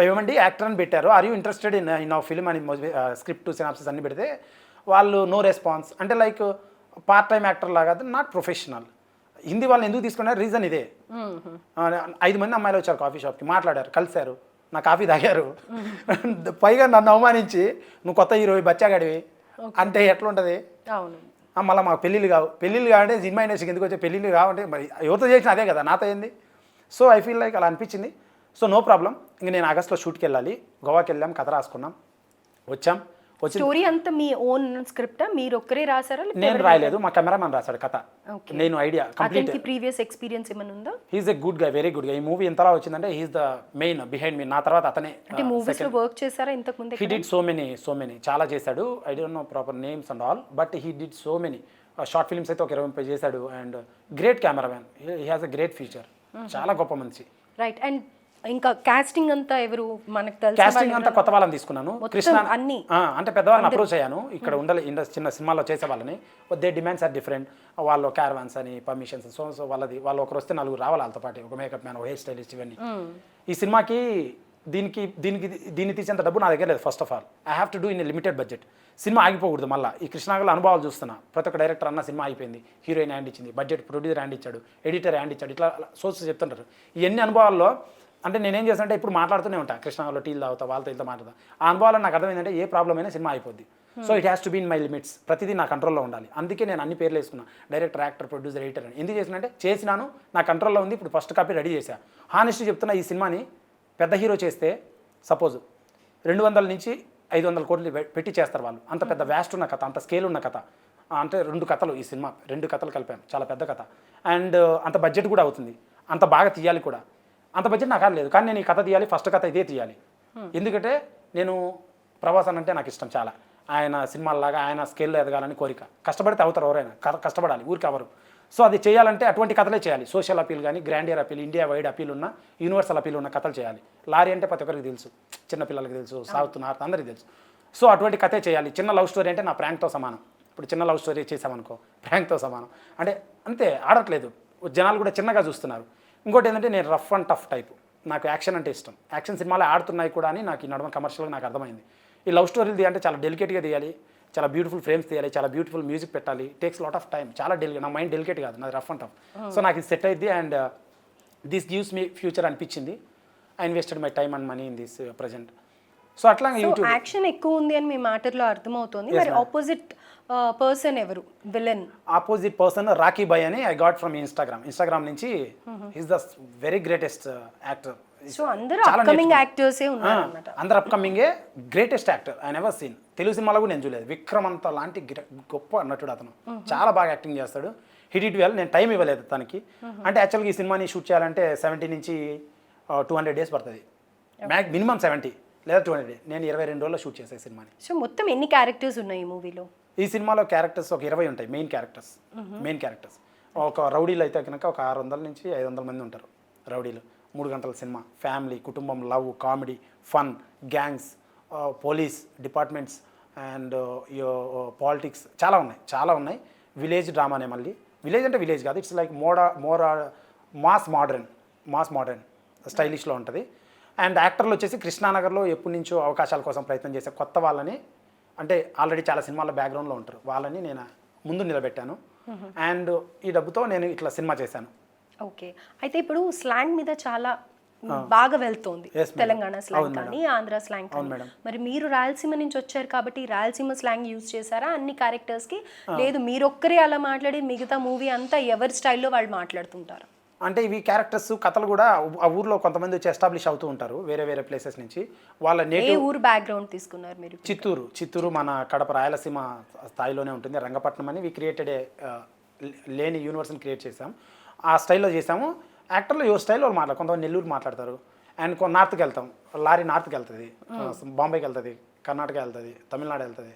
ఏమండి యాక్టర్ అని పెట్టారు. Are you interested in in film అని స్క్రిప్ట్ సినాప్సిస్ అన్ని పెడితే వాళ్ళు నో రెస్పాన్స్ అంటే లైక్ పార్ట్ టైం యాక్టర్ లాగా నాట్ ప్రొఫెషనల్ హిందీ వాళ్ళని ఎందుకు తీసుకున్నారు? రీజన్ ఇదే. ఐదు మంది అమ్మాయిలు వచ్చారు కాఫీ షాప్కి మాట్లాడారు కలిశారు. నా కాఫీ తాగారు. పైగా నన్ను అవమానించి నువ్వు కొత్త హీరో బచ్చాగాడివి అంటే ఎట్లుంటుంది? అవును. ఆ, మళ్ళీ మాకు పెళ్ళిళ్ళు కావు. పెళ్ళిళ్ళు కావంటే సినిమా ఇండస్ట్రీకి ఎందుకు వచ్చే పెళ్ళిళ్ళు కావంటే మరి ఎవరితో చేసిన అదే కదా నాతో ఏంది? సో ఐ ఫీల్ లైక్ అలా అనిపించింది. సో నో ప్రాబ్లం ఇంక నేను ఆగస్ట్లో షూట్కి వెళ్ళాలి. గోవాకి వెళ్ళాం కథ రాసుకున్నాం వచ్చి. స్టోరీ అంతా మీ ఓన్ స్క్రిప్టా? మీరు ఒక్కరే రాసారా నేను రాయలేదు మా కెమెరామెన్ రాశాడు కథ. నేను ఐడియా కంప్లీట్. ప్రీవియస్ ఎక్స్పీరియన్స్ ఏమైనా ఉందా? హీఈస్ ఎ గుడ్గా వెరీ గుడ్గా ఈ మూవీ ఎంతలా వచ్చిందంటే he's the main behind me నా తర్వాత అతనే అంటే మూవీస్లో వర్క్ చేశారా ఇంతకు ముందే he did so many so many చాలా చేశాడు. I don't know proper names and all but he did so many short films అయితే ఒక ఇరవై ముప్పై చేశాడు. And great cameraman he has a great feature చాలా గొప్ప మనిషి. రైట్ అండ్ ఇంకా కాస్టింగ్ అంతా ఎవరు? మనకు తెలుసు కాస్టింగ్ అంతా కొత్త వాళ్ళని తీసుకున్నాను. కృష్ణ అన్ని. అంటే పెద్దవాళ్ళని అప్రోచ్ అయ్యాను ఇక్కడ ఉండాలి ఇండస్ చిన్న సినిమాలో చేసే వాళ్ళని. దే డిమాండ్స్ ఆర్ డిఫరెంట్ వాళ్ళు క్యారవాన్స్ అని పర్మిషన్స్ సో సో వాళ్ళది. వాళ్ళు ఒకరు వస్తే నలుగురు రావాలి వాళ్ళతో పాటు. ఒక మేకప్ మ్యాన్ హెయిర్ స్టైలిస్ట్ ఇవన్నీ. ఈ సినిమాకి దీనికి దీనికి దీన్ని తీసేంత డబ్బు నా దగ్గర లేదు first of all I have to do in limited budget cinema ఆగిపోకూడదు మళ్ళీ. ఈ కృష్ణాగల అనుభవాలు చూస్తున్నా. ప్రతి ఒక్క డైరెక్టర్ అన్న సినిమా అయిపోయింది హీరోయిన్ హ్యాండ్ ఇచ్చింది. బడ్జెట్ ప్రొడ్యూసర్ హ్యాండ్ ఇచ్చాడు. ఎడిటర్ హ్యాండ్ ఇచ్చాడు. ఇట్లా సోర్సెస్ చెప్తుంటారు. ఇవన్నీ అనుభవాల్లో అంటే నేనేం చేస్తానంటే ఇప్పుడు మాట్లాడుతూనే ఉంట. కృష్ణ వాళ్ళు టీలు తాగుతా వాళ్ళతో వీళ్ళతో మాట్లాడతా. ఆ అనుభవాలు నాకు అర్థమైందంటే ఏ ప్రాబ్లం అయినా సినిమా అయిపోద్ది. So it has to been my limits ప్రతిదీ నా కంట్రోల్లో ఉండాలి. అందుకే నేను అన్ని పేర్లు వేసుకున్నా. డైరెక్టర్ యాక్టర్ ప్రొడ్యూసర్ ఎడిటర్ అని. ఎందుకు చేసినంటే చేసినాను నా కంట్రోల్లో ఉంది ఇప్పుడు ఫస్ట్ కాపీ రెడీ చేశా. హానెస్ట్ చెప్తున్నా ఈ సినిమాని పెద్ద హీరో చేస్తే సపోజ్ రెండు వందల నుంచి ఐదు వందల కోట్లు పెట్టి చేస్తారు వాళ్ళు. అంత పెద్ద వ్యాస్ట్ ఉన్న కథ అంత స్కేల్ ఉన్న కథ. అంటే రెండు కథలు ఈ సినిమా రెండు కథలు కలిపాను. చాలా పెద్ద కథ. అండ్ అంత బడ్జెట్ కూడా అవుతుంది. అంత బాగా తీయాలి కూడా. అంత బడ్జెట్ నాకు లేదు కానీ నేను ఈ కథ తీయాలి ఫస్ట్ కథ ఇదే తీయాలి. ఎందుకంటే నేను ప్రభాస్ అని అంటే నాకు ఇష్టం చాలా. ఆయన సినిమాల్లాగా ఆయన స్కేల్లో ఎదగాలని కోరిక. కష్టపడితే అవుతారు ఎవరైనా. కష్టపడాలి ఊరికి ఎవరు సో అది చేయాలంటే అటువంటి కథలే చేయాలి. సోషల్ అపీల్ కానీ grandeur appeal India wide appeal ఉన్న యూనివర్సల్ అపీల్ ఉన్న కథలు చేయాలి. లారీ అంటే ప్రతి ఒక్కరికి తెలుసు. చిన్న పిల్లలకి తెలుసు సౌత్ నార్త్ అందరికీ తెలుసు. సో అటువంటి కథే చేయాలి. చిన్న లవ్ స్టోరీ అంటే నా ప్రాంక్తో సమానం. ఇప్పుడు చిన్న లవ్ స్టోరీ చేసామనుకో ప్రాంక్తో సమానం. అంటే అంతే ఆడట్లేదు. జనాలు కూడా చిన్నగా చూస్తున్నారు. ఇంకోటి ఏంటంటే నేను రఫ్ అండ్ టఫ్ టైప్. నాకు యాక్షన్ అంటే ఇష్టం. యాక్షన్ సినిమాలు ఆడుతున్నాయి కూడా అని నాకు ఈ నడమ కమర్షియల్గా నాకు అర్థమైంది. ఈ లవ్ స్టోరీలు తీయాలంటే చాలా డెలికేట్గా తీయాలి. చాలా బ్యూటిఫుల్ ఫ్రేమ్స్ తీయాలి. చాలా బ్యూటిఫుల్ మ్యూజిక్ పెట్టాలి. టేక్స్ లాట్ ఆఫ్ టైం చాలా డెలికేట్ నా మైండ్ డెలికేట్ కాదు. నాది రఫ్ అండ్ టఫ్. సో నాకు ఇది సెట్ అయింది and this gives me future అనిపించింది. I invested my time and money in this present so అట్లా యాక్షన్ ఎక్కువ ఉంది అని మీ మాటల్లో అర్థమవుతోంది. మరి ఆపోజిట్ పర్సన్ ఎవరు? Villain opposite person Rocky boy అని I got from Instagram Instagram నుంచి is the very greatest actor so అందరూ అప్కమింగ్ యాక్టర్సే ఉన్నారు అందరు అప్కమింగే greatest actor I never seen Telugu సినిమాలో కూడా నేను చూడలేదు. విక్రమ్ అంత లాంటి గొప్ప నటుడు అతను. చాలా బాగా యాక్టింగ్ చేస్తాడు. హిట్ ఇట్ వెల్ నేను టైం ఇవ్వలేదు తనకి. అంటే యాక్చువల్గా ఈ సినిమాని షూట్ చేయాలంటే సెవెంటీ నుంచి టూ హండ్రెడ్ డేస్ పడుతుంది. మ్యాక్ మినిమం సెవెంటీ లేదా టూ హండ్రెడ్ నేను ఇరవై రెండు రోజుల్లో షూట్ చేసే సినిమాని. సో మొత్తం ఎన్ని క్యారెక్టర్స్ ఉన్నాయి ఈ మూవీలో ఈ సినిమాలో క్యారెక్టర్స్ ఒక ఇరవై ఉంటాయి మెయిన్ క్యారెక్టర్స్ మెయిన్ క్యారెక్టర్స్ ఒక రౌడీలు అయితే కనుక ఒక ఆరు వందల నుంచి ఐదు వందల మంది ఉంటారు రౌడీలు. మూడు గంటల సినిమా ఫ్యామిలీ కుటుంబం love comedy fun gangs police departments and politics చాలా ఉన్నాయి చాలా ఉన్నాయి. విలేజ్ డ్రామానే మళ్ళీ. విలేజ్ అంటే విలేజ్ కాదు ఇట్స్ లైక్ మోడా మోరా మాస్ మోడర్న్ మాస్ మోడర్న్ స్టైలిష్లో ఉంటుంది. అండ్ యాక్టర్లు వచ్చేసి కృష్ణానగర్లో ఎప్పటి నుంచో అవకాశాల కోసం ప్రయత్నం చేసే కొత్త వాళ్ళని అంటే ఆల్రెడీ చాలా సినిమాల బ్యాక్గ్రౌండ్లో ఉంటారు. వాళ్ళని నేను ముందు నిలబెట్టాను. అండ్ ఈ డబ్బుతో నేను ఇట్లా సినిమా చేశాను. ఓకే. అయితే ఇప్పుడు స్లాంగ్ మీద చాలా బాగా వెళ్తోంది. తెలంగాణ స్లాంగ్ కానీ ఆంధ్ర స్లాంగ్ కానీ. మరి మీరు రాయలసీమ నుంచి వచ్చారు కాబట్టి రాయలసీమ స్లాంగ్ యూజ్ చేశారా? అన్ని క్యారెక్టర్స్కి? లేదు మీరు ఒక్కరే అలా మాట్లాడి మిగతా మూవీ అంతా ఎవరి స్టైల్లో వాళ్ళు మాట్లాడుతుంటారు? అంటే ఇవి క్యారెక్టర్స్ కథలు కూడా ఆ ఊర్లో కొంతమంది వచ్చి ఎస్టాబ్లిష్ అవుతూ ఉంటారు వేరే వేరే ప్లేసెస్ నుంచి. వాళ్ళ నేటివ్ ఊరు బ్యాక్గ్రౌండ్ తీసుకున్నారు మీరు చిత్తూరు. చిత్తూరు మన కడప రాయలసీమ స్థాయిలోనే ఉంటుంది. రంగపట్నం అని వి క్రియేటెడ్ లేని యూనివర్స్ని క్రియేట్ చేసాం ఆ స్టైల్లో చేసాము యాక్టర్లు ఏ స్టైల్ వాళ్ళు మాట్లాడు కొంతమంది నెల్లూరు మాట్లాడతారు. అండ్ నార్త్కి వెళ్తాం. లారీ నార్త్కి వెళ్తుంది. బాంబేకి వెళ్తుంది. కర్ణాటక వెళ్తుంది. తమిళనాడు వెళ్తుంది.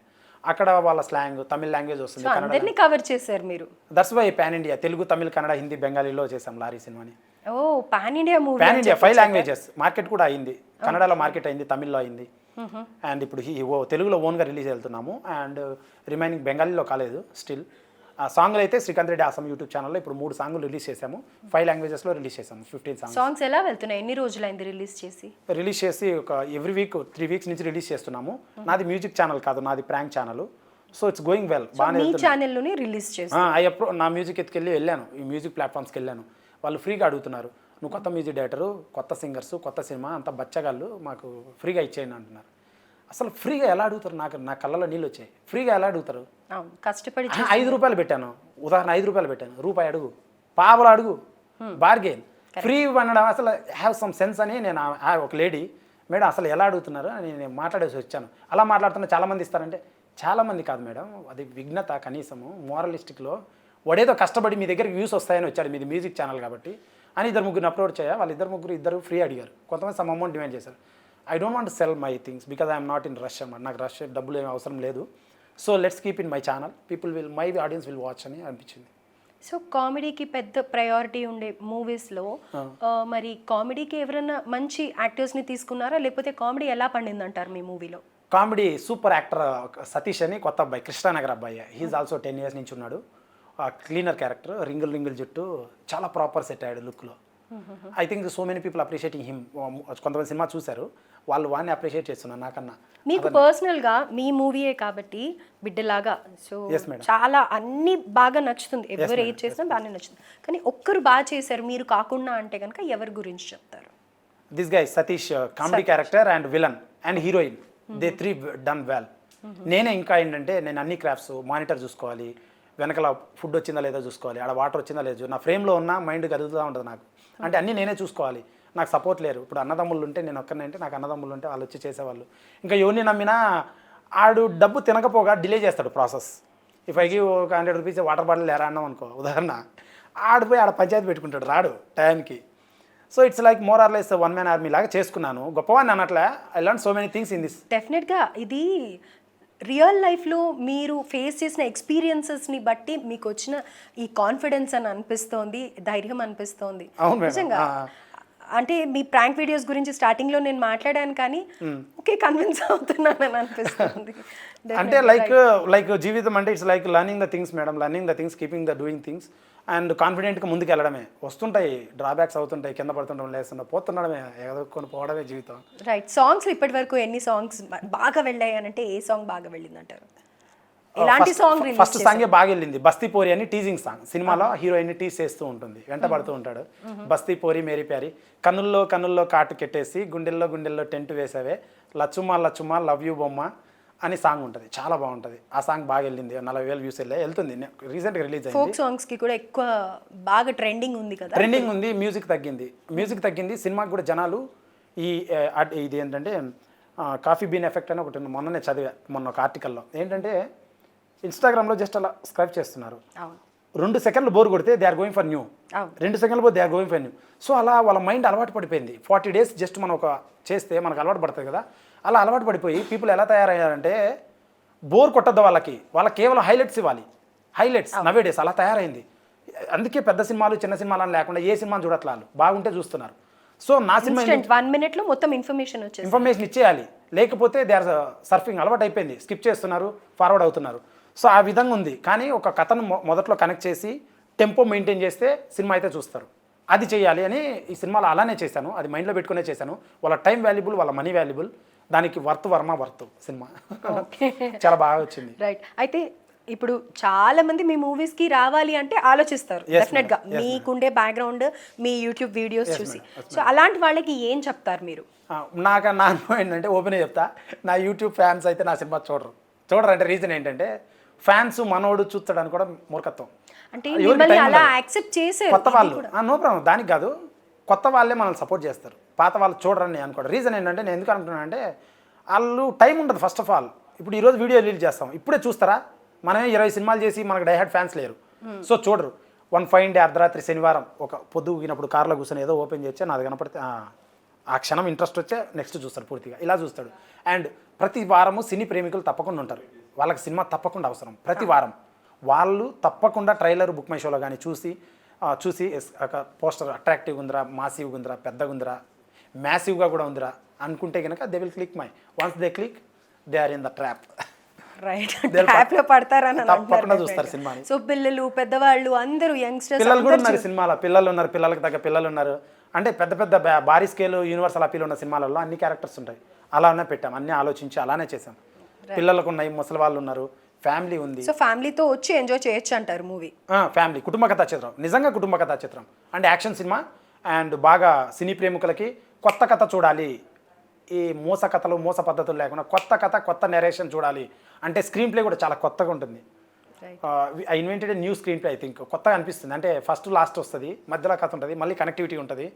అక్కడ వాళ్ళ స్లాంగ్ తమిళ లాంగ్వేజ్ వస్తుంది అందరినీ కవర్ చేశారు మీరు? That's why pan India Telugu Tamil Kannada Hindi బెంగాలీలో చేసాం లారీ సినిమాని. ఓ pan India movie pan India five languages market కూడా అయింది. కన్నడలో మార్కెట్ అయింది తమిళ్ళో అయింది. అండ్ ఇప్పుడు తెలుగులో ఓన్గా రిలీజ్ వెళ్తున్నాము. అండ్ రిమైనింగ్ బెంగాలీలో కాలేదు స్టిల్ ఆ సాంగ్లు అయితే శ్రీకాంత్ రెడ్డి ఆసం యూట్యూబ్ ఛానల్లో ఇప్పుడు మూడు సాంగ్లు రిలీజ్ చేసాము ఫైవ్ లాంగ్వేజెస్లో రిలీజ్ చేసాము ఫిఫ్టీన్ సాంగ్స్ సాంగ్స్ ఎలా వెళ్తున్నాయి? ఎన్ని రోజులైంది రిలీజ్ చేసి? రిలీజ్ చేసి ఒక ఎవ్రీ వీక్ త్రీ వీక్స్ నుంచి రిలీజ్ చేస్తున్నాము. నాది మ్యూజిక్ ఛానల్ కాదు నాది prank channel. So it's going well బాగానే ఛానల్లోనే రిలీజ్ చేసి ఐ అప్రో నా మ్యూజిక్ ఎత్తుకెళ్ళి వెళ్ళాను. ఈ మ్యూజిక్ ప్లాట్ఫామ్స్కి వెళ్ళాను. వాళ్ళు ఫ్రీగా అడుగుతున్నారు. నువ్వు కొత్త మ్యూజిక్ డైరెక్టరు కొత్త సింగర్స్ కొత్త సినిమా అంత బచ్చగాళ్ళు మాకు ఫ్రీగా ఇచ్చేయండి అంటున్నారు. అసలు ఫ్రీగా ఎలా అడుగుతారు? నాకు నా కళ్ళలో నీళ్ళు వచ్చాయి. ఫ్రీగా ఎలా అడుగుతారు? కష్టపడి ఐదు రూపాయలు పెట్టాను. ఉదాహరణ ఐదు రూపాయలు పెట్టాను. రూపాయి అడుగు. పావులు అడుగు. బార్గెన్ ఫ్రీ అనడం అసలు హ్యావ్ సమ్ సెన్స్ అని నేను ఒక లేడీ మేడం అసలు ఎలా అడుగుతున్నారు? అని నేను మాట్లాడేసి వచ్చాను. అలా మాట్లాడుతున్న చాలామంది ఇస్తారంటే చాలామంది కాదు మేడం అది విఘ్నత కనీసము మోరలిస్టిక్లో వాడేదో కష్టపడి మీ దగ్గరికి వ్యూస్ వస్తాయని వచ్చాడు మీది మ్యూజిక్ ఛానల్ కాబట్టి అని ఇద్దరు ముగ్గురు అప్లోడ్ చేయ వాళ్ళు ఇద్దరు ముగ్గురు ఇద్దరు ఫ్రీ అడిగారు. కొంతమంది సమ్ అమౌంట్ డిమాండ్ చేశారు. I don't want sell my things because I'm not in rush అన్నమాట నాకు రష్ డబ్బులు ఏం అవసరం లేదు. So let's keep in my channel people will my audience will watch అని అనిపించింది. సో కామెడీకి పెద్ద ప్రయారిటీ ఉండే మూవీస్లో మరి కామెడీకి ఎవరైనా మంచి యాక్టర్స్ని తీసుకున్నారా? లేకపోతే కామెడీ ఎలా పండిందంటారు మీ మూవీలో కామెడీ సూపర్ యాక్టర్ సతీష్ అని కొత్త అబ్బాయి కృష్ణానగర్ అబ్బాయి. హీఈస్ ఆల్సో టెన్ ఇయర్స్ నుంచి ఉన్నాడు. క్లీనర్ క్యారెక్టర్ రింగుల్ రింగుల్ జుట్టు చాలా ప్రాపర్ సెట్ అయ్యాడు లుక్లో I think so many people appreciating him కొంతమంది సినిమా చూశారు. వాళ్ళు వాడిని అప్రిషియేట్ చేస్తున్నారు నాకన్నా. మీకు పర్సనల్గా మీ మూవీయే కాబట్టి బిడ్డలాగా సో. చాలా అన్ని బాగా నచ్చుతుంది. ఎవరు ఏది చేసినా బాగానే నచ్చుతుంది. కానీ ఒక్కరు బాగా చేశారు మీరు కాకుండా అంటే కనుక ఎవరి గురించి చెప్తారు? This guy Satish comedy character and villain and heroine they three done well నేనే ఇంకా ఏంటంటే నేను అన్ని క్రాఫ్ట్స్ మానిటర్ చూసుకోవాలి. వెనకాల ఫుడ్ వచ్చిందా లేదో చూసుకోవాలి. ఆడ వాటర్ వచ్చిందా లేదో నా ఫ్రేమ్లో ఉన్న మైండ్ కదులుతూ ఉంటుంది నాకు. అంటే అన్నీ నేనే చూసుకోవాలి. నాకు సపోర్ట్ లేరు. ఇప్పుడు అన్నదమ్ములు ఉంటే నేను ఒక్కనే అంటే నాకు అన్నదమ్ములు ఉంటే వాళ్ళు వచ్చి చేసేవాళ్ళు. ఇంకా ఎవరిని నమ్మినా ఆడు డబ్బు తినకపోగా డిలే చేస్తాడు ప్రాసెస్. ఇఫ్ ఐ ఒక హండ్రెడ్ రూపీస్ వాటర్ బాటిల్ ఎరా అన్నాం అనుకో ఉదాహరణ. ఆడిపోయి ఆడ పంచాయతీ పెట్టుకుంటాడు రాడు టైంకి. So it's like more or less one man army లాగా చేసుకున్నాను. గొప్పవాన్ని అన్నట్లే I learn so many things in this డెఫినెట్గా ఇది రియల్ లైఫ్లో మీరు ఫేస్ చేసిన ఎక్స్పీరియన్సెస్ని బట్టి మీకు వచ్చిన ఈ కాన్ఫిడెన్స్ అని అనిపిస్తోంది ధైర్యం అనిపిస్తోంది. నిజంగా. అంటే మీ ప్రాంక్ వీడియోస్ గురించి స్టార్టింగ్లో నేను మాట్లాడాను కానీ ఓకే కన్విన్స్ అవుతున్నానని అనిపిస్తుంది. అంటే లైక్ లైక్ జీవితం అంటే it's like learning the things madam. Learning the things keeping the doing things. And కాన్ఫిడెంట్గా ముందుకు వెళ్ళడమే వస్తుంటాయి డ్రాబ్యాక్స్ అవుతుంటాయి కింద పడుతుండడం లేస్తుండే పోతుండడమే ఎదుర్కొని పోవడమే జీవితం. రైట్ సాంగ్స్ ఇప్పటి వరకు ఎన్ని సాంగ్స్ బాగా వెళ్ళాయి అని అంటే ఏ సాంగ్ బాగా వెళ్ళింది అంటారు ఎలాంటి సాంగ్ ఫస్ట్ సాంగే బాగా వెళ్ళింది బస్తీ పోరి అని టీజింగ్ సాంగ్ సినిమాలో హీరోయిన్ టీజ్ చేస్తూ ఉంటుంది. వెంట పడుతూ ఉంటాడు. బస్తీ పోరి మేరీ ప్యారి. కన్నుల్లో కన్నుల్లో కాటు కెట్టేసి గుండెల్లో గుండెల్లో టెంట్ వేసావే. లచ్చుమా లచ్చుమా లవ్ యూ బొమ్మ. అని సాంగ్ ఉంటుంది. చాలా బాగుంటుంది. ఆ సాంగ్ బాగా వెళ్ళింది. నలభై వేలు వ్యూస్ వెళ్ళే. వెళ్తుంది. రీసెంట్గా రిలీజ్ అయింది ఫోక్ సాంగ్స్కి కూడా ఎక్కువ బాగా ట్రెండింగ్ ఉంది కదా. ట్రెండింగ్ ఉంది మ్యూజిక్ తగ్గింది. మ్యూజిక్ తగ్గింది సినిమాకి కూడా జనాలు ఈ ఇది ఏంటంటే కాఫీ బీన్ ఎఫెక్ట్ అని ఒకటి. మొన్ననే చదివా మొన్న ఒక ఆర్టికల్లో ఏంటంటే ఇన్స్టాగ్రామ్లో జస్ట్ అలా స్క్రైబ్ చేస్తున్నారు. రెండు సెకండ్లు బోర్ కొడితే they are going for new. రెండు సెకండ్లు పోతే they are going for new so అలా వాళ్ళ మైండ్ అలవాటు పడిపోయింది. ఫార్టీ డేస్ జస్ట్ మనం ఒక చేస్తే మనకు అలవాటు పడుతుంది కదా. అలా అలవాటు పడిపోయి పీపుల్ ఎలా తయారయ్యారంటే బోర్ కొట్టద్దు వాళ్ళకి. వాళ్ళకి కేవలం హైలైట్స్ ఇవ్వాలి. హైలైట్స్ నవే డేస్ అలా తయారైంది. అందుకే పెద్ద సినిమాలు చిన్న సినిమాలు అని లేకుండా ఏ సినిమాని చూడట్లే వాళ్ళు. బాగుంటే చూస్తున్నారు. సో నా సినిమా వన్ మినిట్లో మొత్తం ఇన్ఫర్మేషన్ వచ్చేసి ఇన్ఫర్మేషన్ ఇచ్చేయాలి. లేకపోతే దే ఆర్ సర్ఫింగ్ అలవాటు అయిపోయింది. స్కిప్ చేస్తున్నారు ఫార్వర్డ్ అవుతున్నారు. సో ఆ విధంగా ఉంది. కానీ ఒక కథను మొదట్లో కనెక్ట్ చేసి టెంపో మెయింటైన్ చేస్తే సినిమా అయితే చూస్తారు. అది చేయాలి అని ఈ సినిమాలో అలానే చేశాను. అది మైండ్లో పెట్టుకునే చేశాను. వాళ్ళ టైం వాల్యుబుల్ వాళ్ళ మనీ వాల్యుబుల్ దానికి వర్త్ వర్మ వర్త్ సినిమా. చాలా బాగా వచ్చింది. రైట్ అయితే ఇప్పుడు చాలా మంది మీ మూవీస్కి రావాలి అంటే ఆలోచిస్తారు. డెఫినెట్గా. మీకుండే బ్యాక్గ్రౌండ్ మీ యూట్యూబ్ వీడియోస్ చూసి. సో అలాంటి వాళ్ళకి ఏం చెప్తారు మీరు? నాకు నా అనుభవం ఏంటంటే ఓపెన్ చెప్తా. నా యూట్యూబ్ ఫ్యాన్స్ అయితే నా సినిమా చూడరు. చూడరు అంటే రీజన్ ఏంటంటే ఫ్యాన్స్ మనోడు చూస్తాడని కూడా మూర్ఖత్వం. అంటే అలా. యాక్సెప్ట్ చేసే కొత్త వాళ్ళు. No problem. దానికి కాదు కొత్త వాళ్ళే మనల్ని సపోర్ట్ చేస్తారు. పాత వాళ్ళు చూడరని అనుకోండి రీజన్ ఏంటంటే నేను ఎందుకు అనుకుంటున్నానంటే వాళ్ళు టైం ఉండదు ఫస్ట్ ఆఫ్ ఆల్ ఇప్పుడు ఈరోజు వీడియో రిలీజ్ చేస్తాం. ఇప్పుడే చూస్తారా? మనమే ఇరవై సినిమాలు చేసి మనకు డైహార్డ్ ఫ్యాన్స్ లేరు. సో చూడరు. వన్ ఫైవ్ డే అర్ధరాత్రి శనివారం ఒక పొద్దు ఊగినప్పుడు కార్లో కూర్చొని ఏదో ఓపెన్ చేస్తే నాది కనపడితే ఆ, ఆ క్షణం ఇంట్రెస్ట్ వచ్చే నెక్స్ట్ చూస్తాడు పూర్తిగా. ఇలా చూస్తాడు. అండ్ ప్రతి వారము సినీ ప్రేమికులు తప్పకుండా ఉంటారు. వాళ్ళకి సినిమా తప్పకుండా అవసరం. ప్రతి వారం. వాళ్ళు తప్పకుండా ట్రైలర్ బుక్ మై షోలో కానీ చూసి చూసి ఒక పోస్టర్ అట్రాక్టివ్గా ఉందిరా మాసివ్గా ఉందిరా పెద్దగా ఉందిరా మ్యాసివ్గా కూడా ఉందిరా. అనుకుంటే కనుక they will click my once they click they are in the trap రైట్లో పడతారని తప్పకుండా చూస్తారు. సినిమాని. సో పిల్లలు పెద్దవాళ్ళు అందరూ యంగ్స్టర్స్ పిల్లలు కూడా ఉన్నారు సినిమాలో. పిల్లలు ఉన్నారు పిల్లలకు తగ్గ పిల్లలు ఉన్నారు. అంటే పెద్ద పెద్ద భారీ స్కేల్ యూనివర్సల్ అపీల్ ఉన్న సినిమాలలో అన్ని క్యారెక్టర్స్ ఉంటాయి. అలానే పెట్టాం. అన్ని ఆలోచించి అలానే చేసాం పిల్లలకు ఉన్నాయి ముసలి వాళ్ళు ఉన్నారు ఫ్యామిలీ ఉంది. సో ఫ్యామిలీతో వచ్చి ఎంజాయ్ చేయొచ్చు అంటారు మూవీ ఫ్యామిలీ కుటుంబ కథా చిత్రం. నిజంగా కుటుంబ కథా చిత్రం. అండ్ యాక్షన్ సినిమా అండ్ బాగా సినీ ప్రేమికులకి కొత్త కథ చూడాలి. ఈ మోస కథలు మోస పద్ధతులు లేకుండా కొత్త కథ కొత్త నెరేషన్ చూడాలి. అంటే స్క్రీన్ ప్లే కూడా చాలా కొత్తగా ఉంటుంది. I invented new screenplay I think కొత్తగా అనిపిస్తుంది. అంటే ఫస్ట్ లాస్ట్ వస్తుంది. మధ్యలో కథ ఉంటుంది. మళ్ళీ కనెక్టివిటీ ఉంటుంది.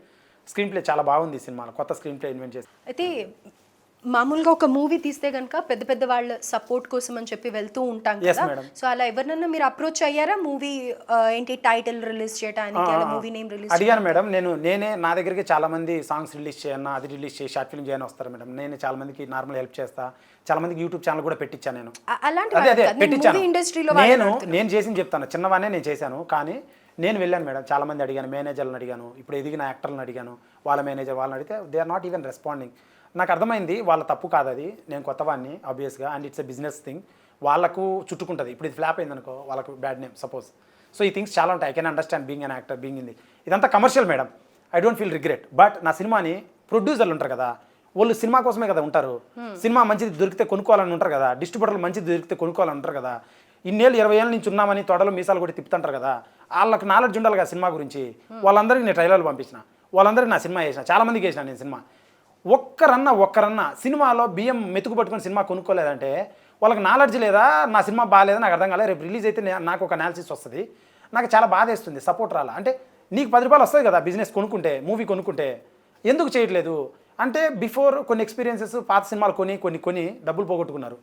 స్క్రీన్ ప్లే చాలా బాగుంది సినిమాలో. కొత్త స్క్రీన్ ప్లే ఇన్వెంట్ చేసి. అయితే మామూలుగా ఒక మూవీ తీస్తే కనుక పెద్ద పెద్ద వాళ్ళ సపోర్ట్ కోసం అని చెప్పి వెళ్తూ ఉంటాం కదా. సో అలా ఎవరినన్నా మీరు అప్రోచ్ అయ్యారా? మూవీ ఏంటి టైటిల్ రిలీజ్ చేయడానికి అలా మూవీ నేమ్ రిలీజ్ అడిగాను మేడం నేను నేనే నా దగ్గరికి చాలా మంది సాంగ్స్ రిలీజ్ చేయను అది రిలీజ్ చేసి షార్ట్ ఫిల్మ్ చేయని వస్తారు మేడం నేను చాలా మందికి నార్మల్ హెల్ప్ చేస్తా చాలా మందికి యూట్యూబ్ ఛానల్ కూడా పెట్టించాను నేను. అలాంటి ఇండస్ట్రీలో నేను నేను చేసింది చెప్తాను. చిన్నవానే నేను చేశాను కానీ నేను వెళ్ళాను మేడం చాలా మంది అడిగాను మేనేజర్లను అడిగాను ఇప్పుడు ఎదిగిన యాక్టర్లను అడిగాను వాళ్ళ మేనేజర్ వాళ్ళని అడిగితే they are not even responding నాకు అర్థమైంది వాళ్ళ తప్పు కాదు అది. నేను కొత్తవాడిని ఆబ్వియస్గా and it's a business thing వాళ్ళకు చుట్టుకుంటుంది. ఇప్పుడు ఇది ఫ్లాప్ అయింది అనుకో వాళ్ళకు బ్యాడ్ నేమ్ సపోజ్ సో ఈ థింగ్స్ చాలా ఉంటాయి. I can understand being an actor being in the ఇదంతా commercial madam I don't feel regret but నా సినిమాని ప్రొడ్యూసర్లు ఉంటారు కదా. వాళ్ళు సినిమా కోసమే కదా ఉంటారు. సినిమా మంచిది దొరికితే కొనుక్కోవాలని ఉంటారు కదా. డిస్ట్రిబ్యూటర్లు మంచిది దొరికితే కొనుక్కోవాలని ఉంటారు కదా. ఇన్నేళ్ళు ఇరవై ఏళ్ళ నుంచి ఉన్నామని తొడలు మీసాలు కూడా తిప్పుతుంటారు కదా. వాళ్ళకి నాలెడ్జ్ ఉండాలి కదా సినిమా గురించి. వాళ్ళందరికీ నేను ట్రైలర్లు పంపించిన. వాళ్ళందరికీ నా సినిమా చేసిన చాలా మందికి వేసిన నేను సినిమా. ఒక్కరన్నా ఒక్కరన్నా సినిమాలో బియ్యం మెతుకు పట్టుకొని సినిమా కొనుక్కోలేదంటే వాళ్ళకి నాలెడ్జ్ లేదా నా సినిమా బాగాలేదా నాకు అర్థం కాలేదు రేపు రిలీజ్ అయితే నాకు ఒక అనాలిసిస్ వస్తుంది. నాకు చాలా బాధేస్తుంది సపోర్ట్ రాలా. అంటే నీకు పది రూపాయలు వస్తుంది కదా బిజినెస్ కొనుక్కుంటే మూవీ కొనుక్కుంటే ఎందుకు చేయట్లేదు? అంటే బిఫోర్ కొన్ని ఎక్స్పీరియన్సెస్ పాత సినిమాలు కొని కొన్ని కొని డబ్బులు పోగొట్టుకున్నారు.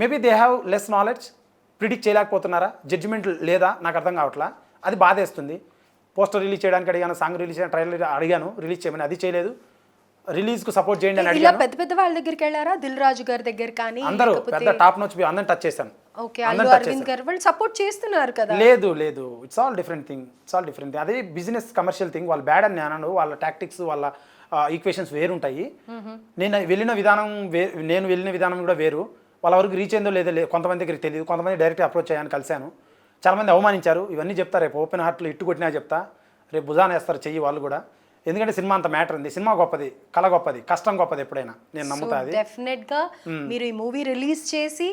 Maybe they have less knowledge predict చేయలేకపోతున్నారా? Judgement లేదా? నాకు అర్థం కావట్లా. అది బాధేస్తుంది పోస్టర్ రిలీజ్ చేయడానికి అడిగాను సాంగ్ రిలీజ్ చేయడానికి ట్రైలర్ అడిగాను రిలీజ్ చేయమని అది చేయలేదు. రిలీజ్కు సపోర్ట్ చేయండి అని ఇలా అడిగాను. పెద్ద పెద్ద వాళ్ళ దగ్గరికి వెళ్ళారా? దిల్ రాజు గారి దగ్గర కానీ అందరూ పెద్ద టాప్ నొచ్చి అందరిని టచ్ చేశాను. ఓకే అల్లు అరవింద్ గారు వాళ్ళు సపోర్ట్ చేస్తున్నారు కదా. లేదు లేదు. It's all different thing it's all different thing అదే బిజినెస్ కమర్షియల్ థింగ్ వాళ్ళు బ్యాడ్ అని నేను అనను. వాళ్ళ టాక్టిక్స్ వాళ్ళ ఈక్వేషన్స్ వేరుంటాయి. నేను వెళ్ళిన విధానం వే నేను వెళ్ళిన విధానం కూడా వేరు. వాళ్ళ వరకు రీచ్ అయిందో లేదో లేదు కొంతమంది దగ్గరికి తెలియదు కొంతమంది డైరెక్ట్ అప్రోచ్ అయ్యాను కలిశాను. చాలామంది అవమానించారు. ఇవన్నీ చెప్తా. రేపు ఓపెన్ హార్ట్లో ఇట్టు కొట్టినా చెప్తా. రేపు భుజాన వేస్తారు చెయ్యి వాళ్ళు కూడా. ఎందుకంటే సినిమా అంత మ్యాటర్ ఉంది. సినిమా గొప్పది కళ గొప్పది కష్టం గొప్పది ఎప్పుడైనా. నేను నమ్ముతా అది. డెఫినెట్గా మీరు ఈ మూవీ రిలీజ్ చేసి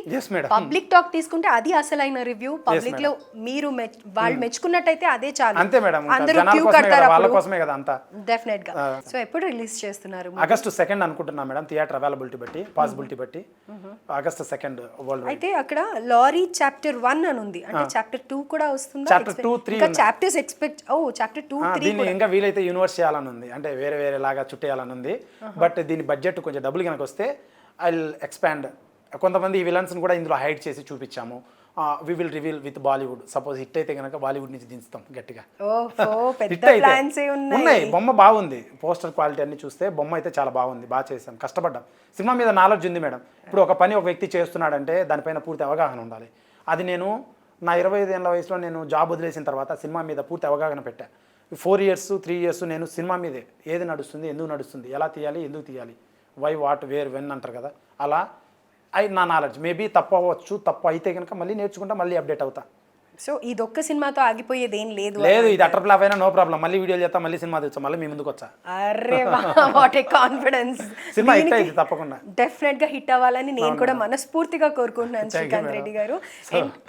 పబ్లిక్ టాక్ తీసుకుంటే అది అసలైన రివ్యూ పబ్లిక్లో మీరు వాళ్ళు మెచ్చుకున్నట్టయితే అదే చాలు. అంతే మేడం అందరూ క్యూ కడతారు వాళ్ళ కోసమే కదా అంతా. డెఫినెట్గా. సో ఎప్పుడు రిలీజ్ చేస్తున్నారు ఆగస్టు సెకండ్ అనుకుంటున్నా మేడం థియేటర్ అవైలబిలిటీ బట్టి పాసిబిలిటీ బట్టి. ఆగస్టు సెకండ్ వరల్డ్ అయితే అక్కడ లారీ చాప్టర్ వన్ అని ఉంది. అంటే చాప్టర్ టూ కూడా వస్తుందా? Three ఇంకా ఉన్నాయి. చాప్టర్స్ ఎక్స్పెక్ట్ ఓ చాప్టర్ టూ త్రీ ఇంకా వీలైతే యూనివర్స్ చేయాలని ఉంది అంటే వేరే వేరే లాగా చుట్టేయాలని ఉంది బట్ దీని బడ్జెట్ కొంచెం డబ్బులు కనుక వస్తే ఐ ఎక్స్పాండ్ కొంతమంది ఈ విలన్స్ని కూడా ఇందులో హైడ్ చేసి చూపించాము. We will reveal with Bollywood suppose hit అయితే కనుక బాలీవుడ్ నుంచి దించుతాం గట్టిగా. హిట్ అయితే ఉన్నాయి. బొమ్మ బాగుంది. పోస్టర్ క్వాలిటీ అన్ని చూస్తే బొమ్మ అయితే చాలా బాగుంది. బాగా చేసాం కష్టపడ్డాం. సినిమా మీద నాలెడ్జ్ ఉంది మేడం. ఇప్పుడు ఒక పని ఒక వ్యక్తి చేస్తున్నాడంటే దానిపైన పూర్తి అవగాహన ఉండాలి. అది నేను నా ఇరవై ఐదు ఏళ్ళ వయసులో నేను జాబ్ వదిలేసిన తర్వాత సినిమా మీద పూర్తి అవగాహన పెట్టా. ఫోర్ ఇయర్స్ త్రీ ఇయర్స్ నేను సినిమా మీదే. ఏది నడుస్తుంది ఎందుకు నడుస్తుంది ఎలా తీయాలి ఎందుకు తీయాలి వై వాట్ వేర్ వెన్ అంటారు కదా. అలా అయి నా నాలెడ్జ్. మేబీ తప్పు అవ్వచ్చు తప్పు అయితే కనుక మళ్ళీ నేర్చుకుంటా మళ్ళీ అప్డేట్ అవుతా. సో ఇదొక్క సినిమాతో ఆగిపోయేది ఏం లేదు లేదు ఇది అటర్ ఫ్లాప్ అయినా నో ప్రాబ్లం మళ్ళీ వీడియోలు చేస్తా మళ్ళీ సినిమా తెచ్చా మళ్ళీ మీ ముందుకు వచ్చా. అరే what a confidence cinema hit అయింది తప్పకుండా. డెఫినెట్గా హిట్ అవ్వాలని నేను కూడా మనస్ఫూర్తిగా కోరుకుంటున్నాను శ్రీకాంత్ రెడ్డి గారు.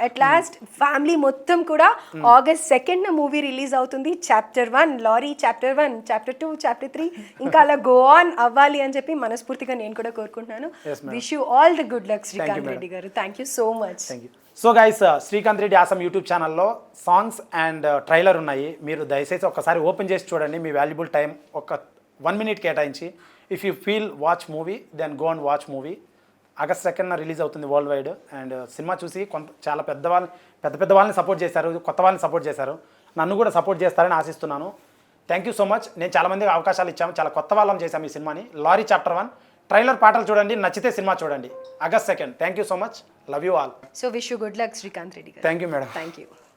అట్ లాస్ట్ ఫ్యామిలీ మొత్తం కూడా ఆగస్ట్ సెకండ్ మూవీ రిలీజ్ అవుతుంది. Chapter one lorry chapter one chapter two chapter three ఇంకా అలా గో ఆన్ అవ్వాలి అని చెప్పి మనస్ఫూర్తిగా నేను కూడా కోరుకుంటున్నాను. Wish you all the good luck Srikanth Reddy garu. Thank you so much thank you so guys Srikanth Reddy awesome YouTube ఛానల్లో సాంగ్స్ అండ్ ట్రైలర్ ఉన్నాయి. మీరు దయచేసి ఒక్కసారి ఓపెన్ చేసి చూడండి. మీ వాల్యుబుల్ టైం ఒక వన్ మినిట్ కేటాయించి if you feel watch movie then go and watch movie August సెకండ్న రిలీజ్ అవుతుంది వరల్డ్ వైడ్ అండ్ సినిమా చూసి కొంత చాలా పెద్దవాళ్ళు పెద్ద పెద్ద వాళ్ళని సపోర్ట్ చేశారు. కొత్త వాళ్ళని సపోర్ట్ చేశారు. నన్ను కూడా సపోర్ట్ చేస్తారని ఆశిస్తున్నాను. థ్యాంక్ యూ సో మచ్ నేను చాలామందికి అవకాశాలు ఇచ్చాము. చాలా కొత్త వాళ్ళం చేశాము ఈ సినిమాని. లారీ చాప్టర్ వన్ ట్రైలర్ పాటలు చూడండి నచ్చితే సినిమా చూడండి. August second thank you so much love you all so wish you good luck Srikanth Reddy garu. Thank you madam thank you